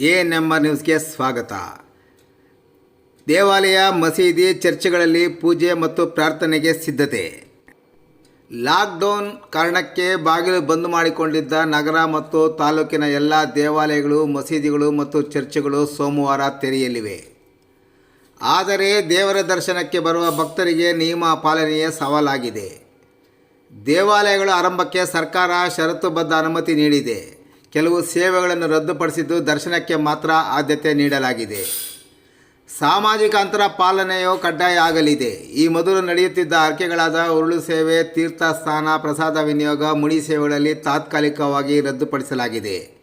A number ನ್ಯೂಸ್ಗೆ ಸ್ವಾಗತ. ದೇವಾಲಯ, ಮಸೀದಿ, ಚರ್ಚ್ಗಳಲ್ಲಿ ಪೂಜೆ ಮತ್ತು ಪ್ರಾರ್ಥನೆಗೆ ಸಿದ್ಧತೆ. ಲಾಕ್ಡೌನ್ ಕಾರಣಕ್ಕೆ ಬಾಗಿಲು ಬಂದ್ ಮಾಡಿಕೊಂಡಿದ್ದ ನಗರ ಮತ್ತು ತಾಲೂಕಿನ ಎಲ್ಲ ದೇವಾಲಯಗಳು, ಮಸೀದಿಗಳು ಮತ್ತು ಚರ್ಚ್ಗಳು ಸೋಮವಾರ ತೆರೆಯಲಿವೆ. ಆದರೆ ದೇವರ ದರ್ಶನಕ್ಕೆ ಬರುವ ಭಕ್ತರಿಗೆ ನಿಯಮ ಪಾಲನೆಯ ಸವಾಲಾಗಿದೆ. ದೇವಾಲಯಗಳ ಆರಂಭಕ್ಕೆ ಸರ್ಕಾರ ಷರತ್ತುಬದ್ಧ ಅನುಮತಿ ನೀಡಿದೆ. ಕೆಲವು ಸೇವೆಗಳನ್ನು ರದ್ದುಪಡಿಸಿದ್ದು ದರ್ಶನಕ್ಕೆ ಮಾತ್ರ ಆದ್ಯತೆ ನೀಡಲಾಗಿದೆ. ಸಾಮಾಜಿಕ ಅಂತರ ಪಾಲನೆಯು ಕಡ್ಡಾಯ ಆಗಲಿದೆ. ಈ ಮೊದಲು ನಡೆಯುತ್ತಿದ್ದ ಆರ್ಕೆಗಳಾದ ಉರುಳು ಸೇವೆ, ತೀರ್ಥ ಸ್ನಾನ ಪ್ರಸಾದ ವಿನಿಯೋಗ, ಮುಡಿ ಸೇವೆಗಳಲ್ಲಿ ತಾತ್ಕಾಲಿಕವಾಗಿ ರದ್ದುಪಡಿಸಲಾಗಿದೆ.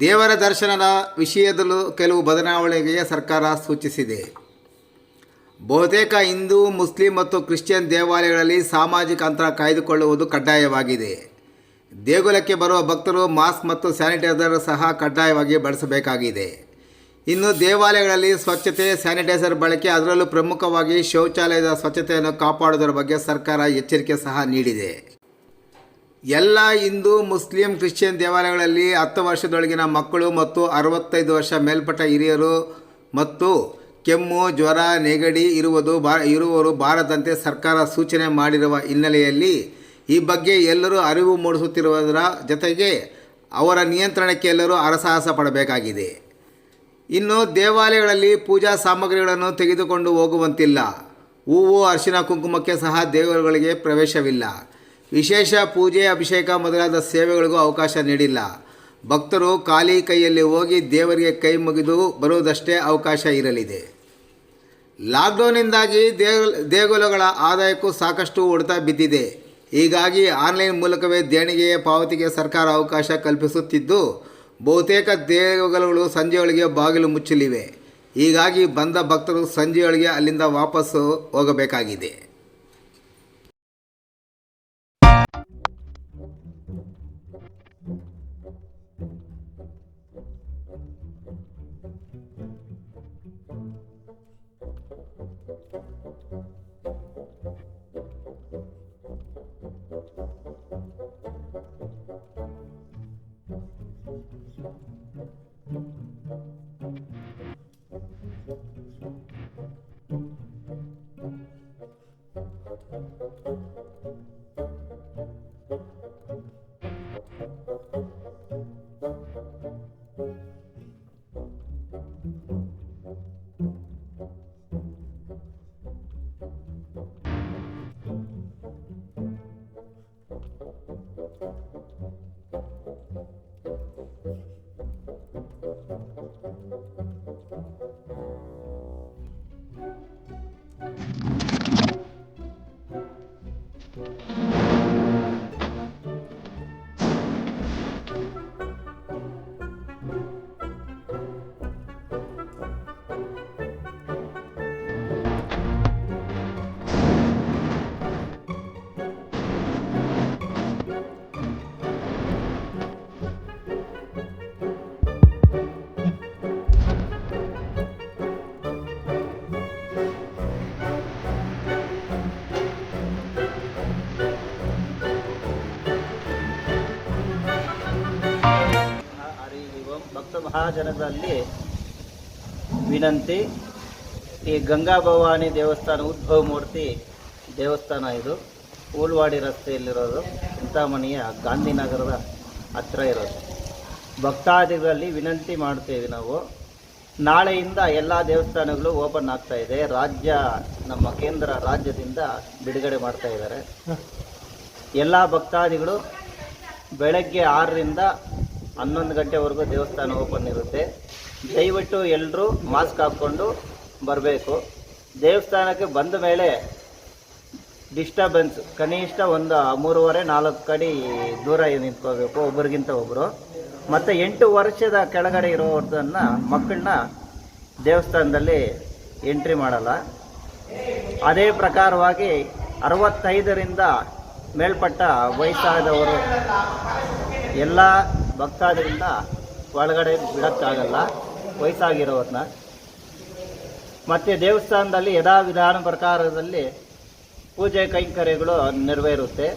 ದೇವರ ದರ್ಶನದ ವಿಷಯದಲ್ಲೂ ಕೆಲವು ಬದಲಾವಣೆಗೆ ಸರ್ಕಾರ ಸೂಚಿಸಿದೆ. ಬಹುತೇಕ ಹಿಂದೂ, ಮುಸ್ಲಿಂ ಮತ್ತು ಕ್ರಿಶ್ಚಿಯನ್ ದೇವಾಲಯಗಳಲ್ಲಿ ಸಾಮಾಜಿಕ ಅಂತರ ಕಾಯ್ದುಕೊಳ್ಳುವುದು ಕಡ್ಡಾಯವಾಗಿದೆ. ದೇಗುಲಕ್ಕೆ ಬರುವ ಭಕ್ತರು ಮಾಸ್ಕ್ ಮತ್ತು ಸ್ಯಾನಿಟೈಸರ್ ಸಹ ಕಡ್ಡಾಯವಾಗಿ ಬಳಸಬೇಕಾಗಿದೆ. ಇನ್ನು ದೇವಾಲಯಗಳಲ್ಲಿ ಸ್ವಚ್ಛತೆ, ಸ್ಯಾನಿಟೈಸರ್ ಬಳಕೆ ಅದರಲ್ಲೂ ಪ್ರಮುಖವಾಗಿ ಶೌಚಾಲಯದ ಸ್ವಚ್ಛತೆಯನ್ನು ಕಾಪಾಡುವುದರ ಬಗ್ಗೆ ಸರ್ಕಾರ ಎಚ್ಚರಿಕೆ ಸಹ ನೀಡಿದೆ. ಎಲ್ಲ ಹಿಂದೂ, ಮುಸ್ಲಿಂ, ಕ್ರಿಶ್ಚಿಯನ್ ದೇವಾಲಯಗಳಲ್ಲಿ ಹತ್ತು ವರ್ಷದೊಳಗಿನ ಮಕ್ಕಳು ಮತ್ತು ಅರವತ್ತೈದು ವರ್ಷ ಮೇಲ್ಪಟ್ಟ ಹಿರಿಯರು ಮತ್ತು ಕೆಮ್ಮು, ಜ್ವರ, ನೆಗಡಿ ಇರುವುದು ಬಾ, ಇರುವವರು ಬಾರದಂತೆ ಸರ್ಕಾರ ಸೂಚನೆ ಮಾಡಿರುವ ಹಿನ್ನೆಲೆಯಲ್ಲಿ ಈ ಬಗ್ಗೆ ಎಲ್ಲರೂ ಅರಿವು ಮೂಡಿಸುತ್ತಿರುವುದರ ಜೊತೆಗೆ ಅವರ ನಿಯಂತ್ರಣಕ್ಕೆ ಎಲ್ಲರೂ ಹರಸಾಹಸ ಪಡಬೇಕಾಗಿದೆ. ಇನ್ನು ದೇವಾಲಯಗಳಲ್ಲಿ ಪೂಜಾ ಸಾಮಗ್ರಿಗಳನ್ನು ತೆಗೆದುಕೊಂಡು ಹೋಗುವಂತಿಲ್ಲ. ಹೂವು, ಅರಿಶಿನ, ಕುಂಕುಮಕ್ಕೆ ಸಹ ದೇವರುಗಳಿಗೆ ಪ್ರವೇಶವಿಲ್ಲ. ವಿಶೇಷ ಪೂಜೆ, ಅಭಿಷೇಕ ಮೊದಲಾದ ಸೇವೆಗಳಿಗೂ ಅವಕಾಶ ನೀಡಿಲ್ಲ. ಭಕ್ತರು ಖಾಲಿ ಕೈಯಲ್ಲಿ ಹೋಗಿ ದೇವರಿಗೆ ಕೈ ಮುಗಿದು ಬರುವುದಷ್ಟೇ ಅವಕಾಶ ಇರಲಿದೆ. ಲಾಕ್ಡೌನ್ನಿಂದಾಗಿ ದೇವ ದೇಗುಲಗಳ ಆದಾಯಕ್ಕೂ ಸಾಕಷ್ಟು ಹೊಡೆತ ಬಿದ್ದಿದೆ. ಹೀಗಾಗಿ ಆನ್ಲೈನ್ ಮೂಲಕವೇ ದೇಣಿಗೆಯ ಪಾವತಿಗೆ ಸರ್ಕಾರ ಅವಕಾಶ ಕಲ್ಪಿಸುತ್ತಿದ್ದು, ಬಹುತೇಕ ದೇಗುಲಗಳು ಸಂಜೆಯೊಳಗೆ ಬಾಗಿಲು ಮುಚ್ಚಲಿವೆ. ಹೀಗಾಗಿ ಬಂದ ಭಕ್ತರು ಸಂಜೆಯೊಳಗೆ ಅಲ್ಲಿಂದ ವಾಪಸ್ಸು ಹೋಗಬೇಕಾಗಿದೆ. Thank you. ಓಂ ಮಹಾಜನಗಳಲ್ಲಿ ಮಹಾಜನದಲ್ಲಿ ವಿನಂತಿ ಈ ಗಂಗಾ ಭವಾನಿ ದೇವಸ್ಥಾನ ಉದ್ಭವ ಮೂರ್ತಿ ದೇವಸ್ಥಾನ ಇದು. ಊಲ್ವಾಡಿ ರಸ್ತೆಯಲ್ಲಿರೋದು ಚಿಂತಾಮಣಿಯ ಗಾಂಧಿನಗರದ ಹತ್ರ ಇರೋದು. ಭಕ್ತಾದಿಗಳಲ್ಲಿ ವಿನಂತಿ ಮಾಡ್ತೇವೆ ನಾವು. ನಾಳೆಯಿಂದ ಎಲ್ಲ ದೇವಸ್ಥಾನಗಳು ಓಪನ್ ಆಗ್ತಾ ಇದೆ. ರಾಜ್ಯ ನಮ್ಮ ಕೇಂದ್ರ ರಾಜ್ಯದಿಂದ ಬಿಡುಗಡೆ ಮಾಡ್ತಾ ಇದ್ದಾರೆ. ಎಲ್ಲ ಭಕ್ತಾದಿಗಳು ಬೆಳಗ್ಗೆ ಆರರಿಂದ ಹನ್ನೊಂದು ಗಂಟೆವರೆಗೂ ದೇವಸ್ಥಾನ ಓಪನ್ ಇರುತ್ತೆ. ದಯವಿಟ್ಟು ಎಲ್ಲರೂ ಮಾಸ್ಕ್ ಹಾಕ್ಕೊಂಡು ಬರಬೇಕು. ದೇವಸ್ಥಾನಕ್ಕೆ ಬಂದ ಮೇಲೆ ಡಿಸ್ಟರ್ಬೆನ್ಸ್, ಕನಿಷ್ಠ ಒಂದು ಮೂರುವರೆ, ನಾಲ್ಕು ಕಡೆ ದೂರ ನಿಂತ್ಕೋಬೇಕು ಒಬ್ರಿಗಿಂತ ಒಬ್ಬರು ಮತ್ತು ಎಂಟು ವರ್ಷದ ಕೆಳಗಡೆ ಇರೋದನ್ನು ಮಕ್ಕಳನ್ನ ದೇವಸ್ಥಾನದಲ್ಲಿ ಎಂಟ್ರಿ ಮಾಡಲ್ಲ. ಅದೇ ಪ್ರಕಾರವಾಗಿ ಅರವತ್ತೈದರಿಂದ ಮೇಲ್ಪಟ್ಟ ವಯಸ್ಸಾದವರು ಎಲ್ಲ ಭಕ್ತಾದಿಗಳಿಂದ ಒಳಗಡೆ ಬಿಡೋಕ್ಕಾಗಲ್ಲ ವಯಸ್ಸಾಗಿರೋರನ್ನ ಮತ್ತು ದೇವಸ್ಥಾನದಲ್ಲಿ ಯಥಾ ವಿಧಾನ ಪ್ರಕಾರದಲ್ಲಿ ಪೂಜೆ ಕೈಂಕರ್ಯಗಳು ನೆರವೇರುತ್ತೆ.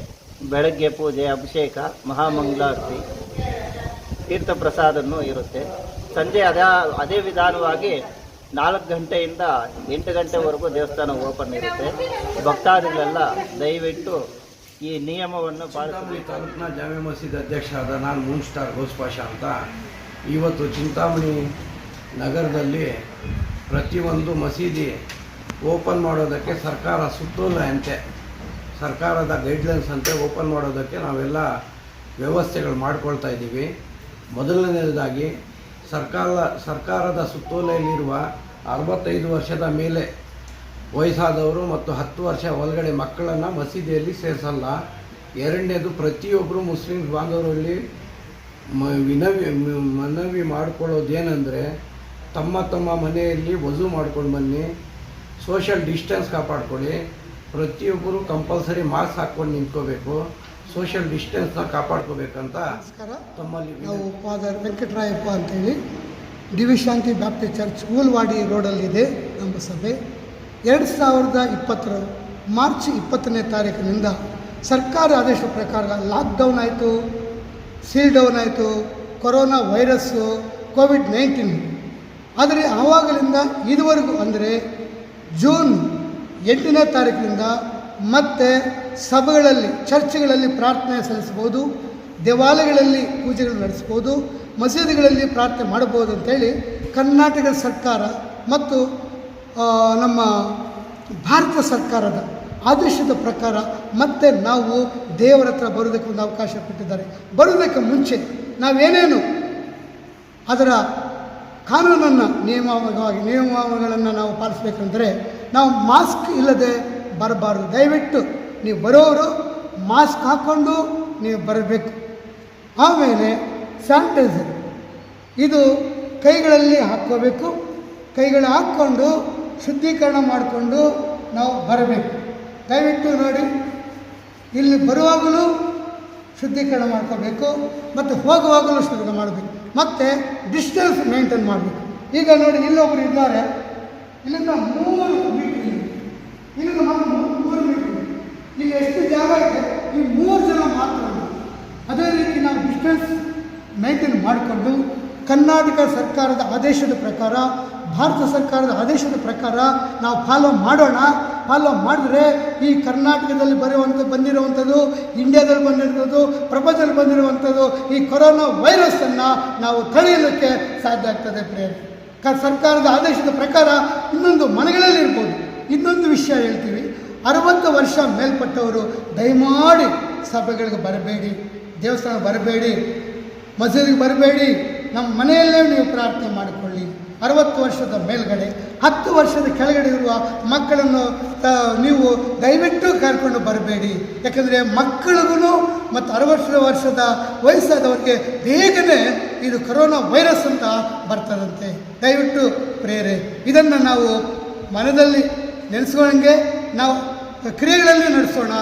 ಬೆಳಗ್ಗೆ ಪೂಜೆ, ಅಭಿಷೇಕ, ಮಹಾಮಂಗಳಾರತಿ ತೀರ್ಥ ಪ್ರಸಾದನೂ ಇರುತ್ತೆ. ಸಂಜೆ ಅದೇ ಅದೇ ವಿಧಾನವಾಗಿ ನಾಲ್ಕು ಗಂಟೆಯಿಂದ ಎಂಟು ಗಂಟೆವರೆಗೂ ದೇವಸ್ಥಾನ ಓಪನ್ ಇರುತ್ತೆ. ಭಕ್ತಾದಿಗಳೆಲ್ಲ ದಯವಿಟ್ಟು ಈ ನಿಯಮವನ್ನು ಚಿಂತಾಮಣಿ ತಾಲೂಕಿನ ಜಾಮೆ ಮಸೀದ್ ಅಧ್ಯಕ್ಷರಾದ ನಾನು ಮೂನ್ ಸ್ಟಾರ್ ಘೋಸ್ಪಾಷ ಅಂತ ಇವತ್ತು ಚಿಂತಾಮಣಿ ನಗರದಲ್ಲಿ ಪ್ರತಿಯೊಂದು ಮಸೀದಿ ಓಪನ್ ಮಾಡೋದಕ್ಕೆ ಸರ್ಕಾರ ಸುತ್ತೋಲೆಯಂತೆ, ಸರ್ಕಾರದ ಗೈಡ್ಲೈನ್ಸ್ ಅಂತೆ ಓಪನ್ ಮಾಡೋದಕ್ಕೆ ನಾವೆಲ್ಲ ವ್ಯವಸ್ಥೆಗಳು ಮಾಡಿಕೊಳ್ತಾ ಇದ್ದೀವಿ. ಮೊದಲನೇದಾಗಿ ಸರ್ಕಾರ, ಸರ್ಕಾರದ ಸುತ್ತೋಲೆಯಲ್ಲಿರುವ ಅರವತ್ತೈದು ವರ್ಷದ ಮೇಲೆ ವಯಸ್ಸಾದವರು ಮತ್ತು ಹತ್ತು ವರ್ಷ ಒಳಗಡೆ ಮಕ್ಕಳನ್ನು ಮಸೀದಿಯಲ್ಲಿ ಸೇರಿಸಲ್ಲ. ಎರಡನೇದು ಪ್ರತಿಯೊಬ್ಬರು ಮುಸ್ಲಿಂ ಬಾಂಧವರಲ್ಲಿ ಮ ವಿನವಿ ಮನವಿ ಮಾಡಿಕೊಳ್ಳೋದೇನೆಂದರೆ ತಮ್ಮ ತಮ್ಮ ಮನೆಯಲ್ಲಿ ವಜು ಮಾಡ್ಕೊಂಡು ಬನ್ನಿ ಸೋಷಿಯಲ್ ಡಿಸ್ಟೆನ್ಸ್ ಕಾಪಾಡ್ಕೊಳ್ಳಿ ಪ್ರತಿಯೊಬ್ಬರು ಕಂಪಲ್ಸರಿ ಮಾಸ್ಕ್ ಹಾಕ್ಕೊಂಡು ನಿಂತ್ಕೋಬೇಕು ಸೋಷಿಯಲ್ ಡಿಸ್ಟೆನ್ಸ್ನ ಕಾಪಾಡ್ಕೋಬೇಕಂತ ನಮಸ್ಕಾರ. ತಮ್ಮಲ್ಲಿ ನಾವು ಫಾದರ್ ವೆಂಕಟರಾಯಪ್ಪ ಅಂತೇಳಿ ದಿವಿಶಾಂತಿ ಬ್ಯಾಪ್ಟಿಸ್ಟ್ ಚರ್ಚ್ ಊಲ್ವಾಡಿ ರೋಡಲ್ಲಿದೆ ನಮ್ಮ ಸಭೆ. ಎರಡು ಸಾವಿರದ ಇಪ್ಪತ್ತರ ಮಾರ್ಚ್ ಇಪ್ಪತ್ತನೇ ತಾರೀಕಿನಿಂದ ಸರ್ಕಾರ ಆದೇಶ ಪ್ರಕಾರ ಲಾಕ್ಡೌನ್ ಆಯಿತು ಸೀಲ್ ಡೌನ್ ಆಯಿತು, ಕೊರೋನಾ ವೈರಸ್ಸು ಕೋವಿಡ್ ನೈನ್ಟೀನ್ ಆದರೆ ಆವಾಗಲಿಂದ ಇದುವರೆಗೂ ಅಂದರೆ ಜೂನ್ ಎಂಟನೇ ತಾರೀಕಿನಿಂದ ಮತ್ತೆ ಸಭೆಗಳಲ್ಲಿ, ಚರ್ಚ್ಗಳಲ್ಲಿ ಪ್ರಾರ್ಥನೆ ಸಲ್ಲಿಸ್ಬೋದು ದೇವಾಲಯಗಳಲ್ಲಿ ಪೂಜೆಗಳು ನಡೆಸ್ಬೋದು ಮಸೀದಿಗಳಲ್ಲಿ ಪ್ರಾರ್ಥನೆ ಮಾಡಬಹುದು ಅಂತೇಳಿ ಕರ್ನಾಟಕ ಸರ್ಕಾರ ಮತ್ತು ನಮ್ಮ ಭಾರತ ಸರ್ಕಾರದ ಆದೇಶದ ಪ್ರಕಾರ ಮತ್ತೆ ನಾವು ದೇವರ ಹತ್ರ ಬರೋದಕ್ಕೆ ಒಂದು ಅವಕಾಶ ಕೊಟ್ಟಿದ್ದಾರೆ. ಬರೋದಕ್ಕೆ ಮುಂಚೆ ನಾವೇನೇನು ಅದರ ಕಾನೂನನ್ನು ನಿಯಮವಾಗಿ ನಿಯಮಗಳನ್ನು ನಾವು ಪಾಲಿಸಬೇಕಂದ್ರೆ ನಾವು ಮಾಸ್ಕ್ ಇಲ್ಲದೆ ಬರಬಾರ್ದು. ದಯವಿಟ್ಟು ನೀವು ಬರೋರು ಮಾಸ್ಕ್ ಹಾಕ್ಕೊಂಡು ನೀವು ಬರಬೇಕು. ಆಮೇಲೆ ಸ್ಯಾನಿಟೈಸರ್. ಇದು ಕೈಗಳಲ್ಲಿ ಹಾಕ್ಕೋಬೇಕು. ಕೈಗಳು ಹಾಕ್ಕೊಂಡು ಶುದ್ಧೀಕರಣ ಮಾಡಿಕೊಂಡು ನಾವು ಬರಬೇಕು. ದಯವಿಟ್ಟು ನೋಡಿ, ಇಲ್ಲಿ ಬರುವಾಗಲೂ ಶುದ್ಧೀಕರಣ ಮಾಡ್ಕೋಬೇಕು, ಮತ್ತು ಹೋಗುವಾಗಲೂ ಶುದ್ಧ ಮಾಡಬೇಕು, ಮತ್ತು ಡಿಸ್ಟೆನ್ಸ್ ಮೇಂಟೈನ್ ಮಾಡಬೇಕು. ಈಗ ನೋಡಿ, ಇಲ್ಲೊಬ್ರು ಇದ್ದಾರೆ. ಇಲ್ಲಿಂದ ಮೂರು ಮೀಟರ್ ಇದೆ. ಇಲ್ಲಿಂದ ಮೂರು ಮೂರು ಮೀಟರ್ ಇಲ್ಲಿ ಎಷ್ಟು ಜಾಗ ಇದೆ? ಈ ಮೂರು ಜನ ಮಾತ್ರ ಅದೇ ರೀತಿ ನಾವು ಡಿಸ್ಟೆನ್ಸ್ ಮೇಂಟೈನ್ ಮಾಡಿಕೊಂಡು ಕರ್ನಾಟಕ ಸರ್ಕಾರದ ಆದೇಶದ ಪ್ರಕಾರ ಭಾರತ ಸರ್ಕಾರದ ಆದೇಶದ ಪ್ರಕಾರ ನಾವು ಫಾಲೋ ಮಾಡೋಣ. ಫಾಲೋ ಮಾಡಿದ್ರೆ ಈ ಕರ್ನಾಟಕದಲ್ಲಿ ಬರೆಯುವಂಥ ಬಂದಿರುವಂಥದ್ದು ಇಂಡಿಯಾದಲ್ಲಿ ಬಂದಿರುವಂಥದ್ದು, ಪ್ರಪಂಚದಲ್ಲಿ ಬಂದಿರುವಂಥದ್ದು ಈ ಕೊರೋನಾ ವೈರಸ್ಸನ್ನು ನಾವು ತಡೆಯಲಿಕ್ಕೆ ಸಾಧ್ಯ ಆಗ್ತದೆ ಪ್ರೇರಣೆ ಕ, ಸರ್ಕಾರದ ಆದೇಶದ ಪ್ರಕಾರ ಇನ್ನೊಂದು ಮನೆಗಳಲ್ಲಿ ಇರ್ಬೋದು. ಇನ್ನೊಂದು ವಿಷಯ ಹೇಳ್ತೀವಿ. ಅರವತ್ತು ವರ್ಷ ಮೇಲ್ಪಟ್ಟವರು ದಯಮಾಡಿ ಸಭೆಗಳಿಗೆ ಬರಬೇಡಿ ದೇವಸ್ಥಾನ ಬರಬೇಡಿ, ಮಸೀದಿಗೆ ಬರಬೇಡಿ. ನಮ್ಮ ಮನೆಯಲ್ಲೇ ನೀವು ಪ್ರಾರ್ಥನೆ ಮಾಡಿಕೊಳ್ಳಿ. ಅರವತ್ತು ವರ್ಷದ ಮೇಲ್ಗಡೆ, ಹತ್ತು ವರ್ಷದ ಕೆಳಗಡೆ ಇರುವ ಮಕ್ಕಳನ್ನು ನೀವು ದಯವಿಟ್ಟು ಕರ್ಕೊಂಡು ಬರಬೇಡಿ. ಯಾಕಂದರೆ ಮಕ್ಕಳಿಗೂ ಮತ್ತು ಅರವತ್ತು ವರ್ಷದ ವಯಸ್ಸಾದವರಿಗೆ ಬೇಗನೆ ಇದು ಕೊರೋನಾ ವೈರಸ್ ಅಂತ ಬರ್ತದಂತೆ. ದಯವಿಟ್ಟು ಪ್ರೇರೆ, ಇದನ್ನು ನಾವು ಮನದಲ್ಲಿ ನೆನೆಸ್ಕೊಂಡಂಗೆ ನಾವು ಕ್ರಿಯೆಗಳಲ್ಲಿ ನಡೆಸೋಣ,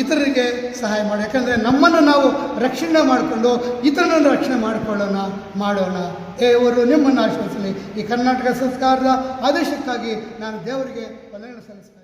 ಇತರರಿಗೆ ಸಹಾಯ ಮಾಡೋಣ ಯಾಕಂದರೆ ನಮ್ಮನ್ನು ನಾವು ರಕ್ಷಣೆ ಮಾಡಿಕೊಂಡು, ಇತರರನ್ನು ರಕ್ಷಣೆ ಮಾಡಿಕೊಳ್ಳೋಣ, ಮಾಡೋಣ. ದೇವರು ನಿಮ್ಮನ್ನು ಆಶ್ವಾಸಲಿ ಈ ಕರ್ನಾಟಕ ಸಂಸ್ಕಾರದ ಆದೇಶಕ್ಕಾಗಿ ನಾನು ದೇವರಿಗೆ ವಂದನೆ ಸಲ್ಲಿಸ್ತೇನೆ